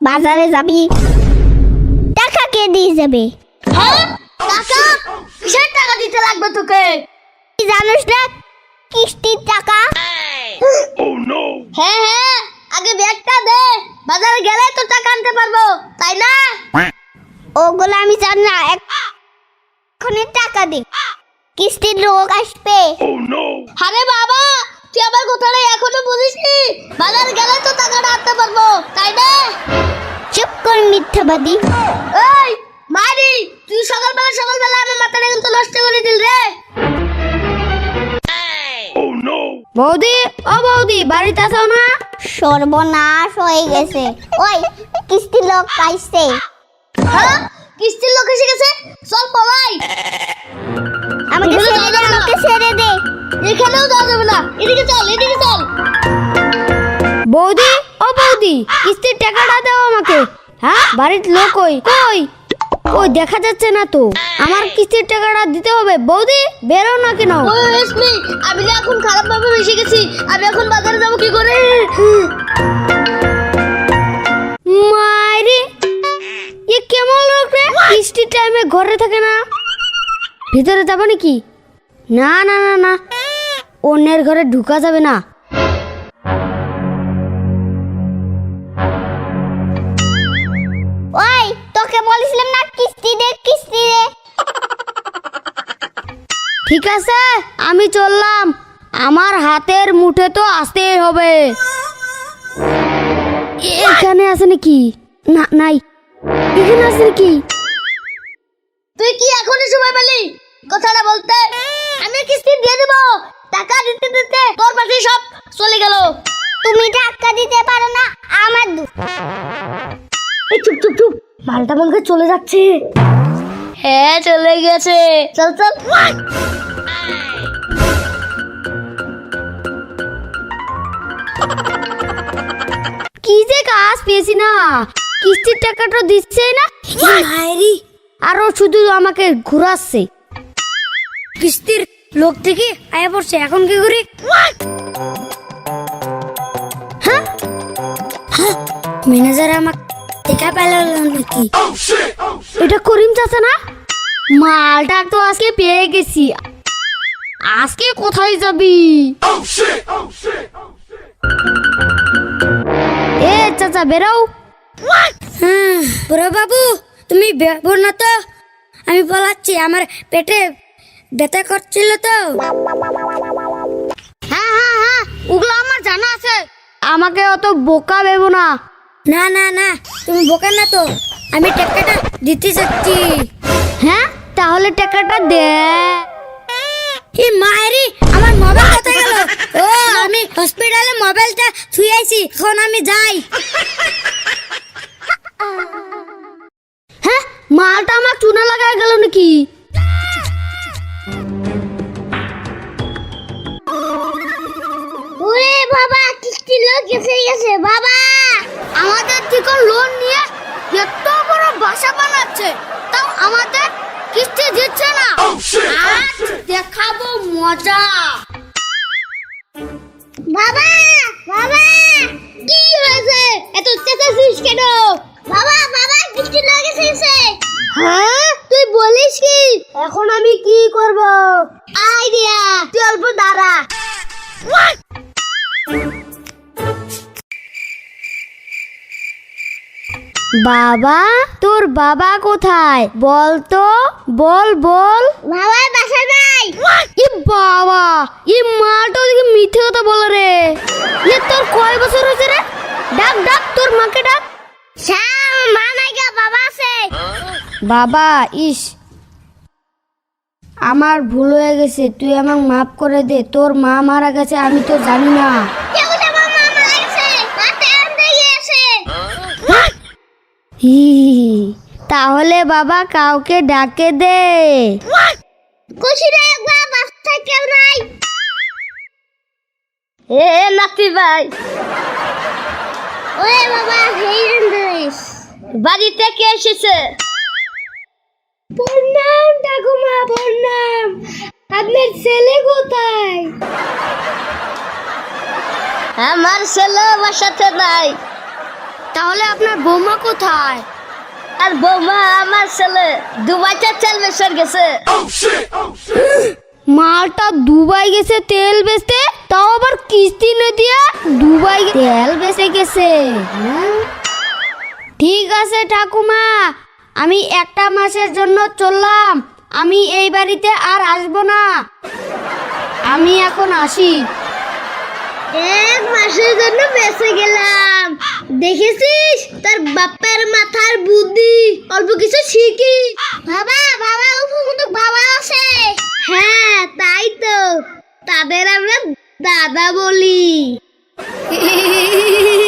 বাজারে যাবি? টাকা কে দিয়ে যাবে? হ্যাঁ? টাকা কিসের টাকা দিতে লাগবে তোকে? জানিস না কিস্তির টাকা। হ্যাঁ হ্যাঁ আগে ব্যাগটা দে বাজারে গেলে তো টাকা আনতে পারব তাই না? ওগুলো আমি জানি না এক্ষুনি টাকা দে। কিস্তির লোক আসবে। আরে বাবা তুই আমার কথাটা এখনও বুঝিসনি বাজারে গেলে তো টাকাটা আনতে পারব তাই না? চুপ কর মিথ্যাবাদী। এই মারি তুই সকালবেলা সকালবেলা আমার মাথাটা কিন্তু নষ্ট করে দিল রে। বৌদি ও বৌদি বাড়িতে আছো না? সর্বনাশ হয়ে গেছে। ওই কিস্তির লোক পাইছে। হ্যাঁ? কিস্তির লোক এসে গেছে? চল পলাই। আমাকে ছেড়ে দে আমাকে ছেড়ে দে। এখানেও যাওয়া যাবে না। এদিকে চল এদিকে চল। বৌদি ও বৌদি কিস্তির টাকাটা দাও আমাকে। হ্যাঁ? বাড়ির লোক কই? কই ওই দেখা যাচ্ছে না তো। আমার কিস্তির টাকাটা দিতে হবে। বৌদি বেরো না কেন? আমি না এখন খারাপ ভাবে বেশি গেছি। আমি এখন বাজারে যাব কি করে? মারি এ কেমন লোক রে? কিস্তির টাইমে ঘরে থাকে না। ভিতরে যাবে নাকি? না না না না। অন্যের ঘরে ঢুকা যাবে না। ওই তোকে বলেছিলাম না কিস্তি দে কিস্তি দে। ঠিক আছে আমি চললাম। আমার হাতের মুঠে তো আসতেই হবে। এখানে আছে নাকি? না নাই। এখানে আছে নাকি? তুই কি এখন সময় দু এই চুপ চুপ চুপ। মালটা মনে হয় চলে যাচ্ছে। হ্যাঁ চলে গেছে। চল চল। কি যে কাজ পেয়েছি না। কিস্তির টাকাটা দিচ্ছে না। মায়েরি আরও শুধু আমাকে ঘুরাচ্ছে। কিস্তির লোক থেকে আয়া পড়ছে। এখন কি করি? ম্যানেজার আমাকে দেখা পেল নাকি? এটা করিম চাচা না? মালটা তো আজকে পেয়ে গেছি। আজকে কোথায় যাবি? এ চাচা বেরাও হ্যাঁ বড় বাবু তুমি বেরো না তো। আমি বলাচ্ছি আমার পেটে ব্যথা করছিল তো। হ্যাঁ হ্যাঁ হ্যাঁ ওগুলো আমার জানা আছে। আমাকে অত বোকা ভেবো না। না না না তুমি বোকা না তো। আমি টাকাটা দিতে চাচ্ছি হ্যাঁ? তাহলে টাকাটা দে। এই মায়েরি আমার মোবাইল কোথায় গেল? ও আমি হসপিটালে মোবাইলটা ছুঁয়েছি এখন আমি যাই। হ্যাঁ মালটা আমার চুনা লাগায় গেল নাকি? বানাচ্ছে তাও আমাদের কিস্তি দিচ্ছে না। আজ দেখাবো মজা। বাবা বাবা কি বাবা তোর বাবা কোথায়? বল তো বল বল। বাবা বাসা নাই। ই বাবা ই মালটা ওদিকে মিথ্যে কথা বলে রে। এ তোর কয় বছর হয়েছে রে? ডাক ডাক তোর মাকে ডাক। মা নাই গা বাবা আছে। বাবা ইস। আমার ভুল হয়ে গেছে তুই আমাকে মাফ করে দে তোর মা মারা গেছে আমি তো জানি না কেমন আমার মা মারা গেছে রাতে আনতে গিয়েছে হি তাহলে বাবা কাউকে ডাকে দে। একবার কেউ নাই। এ নাতি ভাই। ওরে বাবা বাড়িতে কে এসেছে? প্রণাম ঠাকুমা প্রণাম আপনার ছেলে কোথায়? আমার ছেলে আমার সাথে নাই। তাহলে আপনার বৌমা কোথায়? আর বৌমা, আমার ছেলে দুবাইটা তেল বেসর গেছে। মালটা দুবাই গেছে তেল বেচতে, তাও আবার কিস্তি না দিয়ে দুবাই তেল বেচে গেছে হ্যাঁ? ঠিক আছে ঠাকুমা, আমি একটা মাসের জন্য চললাম। আমি এই বাড়িতে আর আসব না। আমি এখন আসি। এক মাসের জন্য বেঁচে গেলাম। দেখেছিস? তার বাপের মাথার বুদ্ধি। অল্প কিছু শিখি। বাবা বাবা উপকূল বাবা আছে। হ্যাঁ তাই তো। তাদের আমরা দাদা বলি।